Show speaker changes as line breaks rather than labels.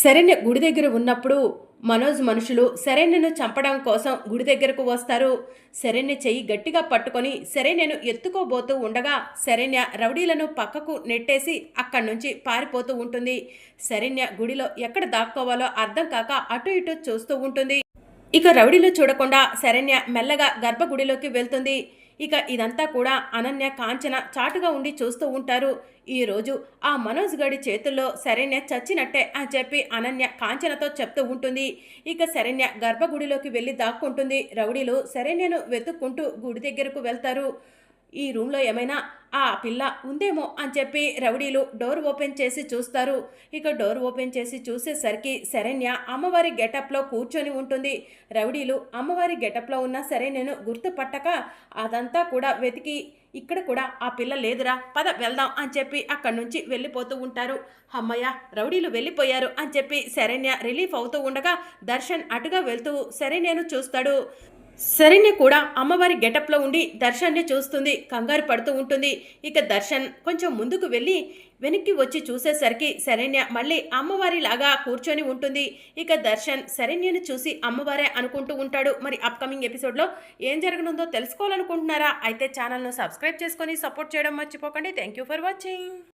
శరణ్య గుడి దగ్గర ఉన్నప్పుడు మనోజ్ మనుషులు శరణ్యను చంపడం కోసం గుడి దగ్గరకు వస్తారు. శరణ్య చెయ్యి గట్టిగా పట్టుకొని శరణ్యను ఎత్తుకోబోతూ ఉండగా శరణ్య రౌడీలను పక్కకు నెట్టేసి అక్కడి నుంచి పారిపోతూ ఉంటుంది. శరణ్య గుడిలో ఎక్కడ దాక్కోవాలో అర్థం కాక అటు ఇటు చూస్తూ ఉంటుంది. ఇక రౌడీలు చూడకుండా శరణ్య మెల్లగా గర్భగుడిలోకి వెళ్తుంది. ఇక ఇదంతా కూడా అనన్య కాంచన చాటుగా ఉండి చూస్తూ ఉంటారు. ఈరోజు ఆ మనోజ్ గడి చేతుల్లో శరణ్య చచ్చినట్టే అని చెప్పి అనన్య కాంచనతో చెప్తూ ఉంటుంది. ఇక శరణ్య గర్భగుడిలోకి వెళ్ళి దాక్కుంటుంది. రౌడీలు శరణ్యను వెతుక్కుంటూ గుడి దగ్గరకు వెళ్తారు. ఈ రూమ్లో ఏమైనా ఆ పిల్ల ఉందేమో అని చెప్పి రౌడీలు డోర్ ఓపెన్ చేసి చూస్తారు. ఇక డోర్ ఓపెన్ చేసి చూసేసరికి శరణ్య అమ్మవారి గెటప్లో కూర్చొని ఉంటుంది. రౌడీలు అమ్మవారి గెటప్లో ఉన్న శరణ్యను గుర్తుపట్టక అదంతా కూడా వెతికి ఇక్కడ కూడా ఆ పిల్ల లేదురా పద వెళ్దాం అని చెప్పి అక్కడి నుంచి వెళ్ళిపోతూ ఉంటారు. అమ్మయ్య రౌడీలు వెళ్ళిపోయారు అని చెప్పి శరణ్య రిలీఫ్ అవుతూ ఉండగా దర్శన్ అటుగా వెళ్తూ శరణ్యను చూస్తాడు. శరణ్య కూడా అమ్మవారి గెటప్లో ఉండి దర్శన్ని చూస్తుంది కంగారు పడుతూ ఉంటుంది. ఇక దర్శన్ కొంచెం ముందుకు వెళ్ళి వెనక్కి వచ్చి చూసేసరికి శరణ్య మళ్ళీ అమ్మవారి లాగా కూర్చొని ఉంటుంది. ఇక దర్శన్ శరణ్యను చూసి అమ్మవారే అనుకుంటూ ఉంటాడు. మరి అప్కమింగ్ ఎపిసోడ్లో ఏం జరగనుందో తెలుసుకోవాలనుకుంటున్నారా? అయితే ఛానల్ను సబ్స్క్రైబ్ చేసుకొని సపోర్ట్ చేయడం మర్చిపోకండి. Thank you for watching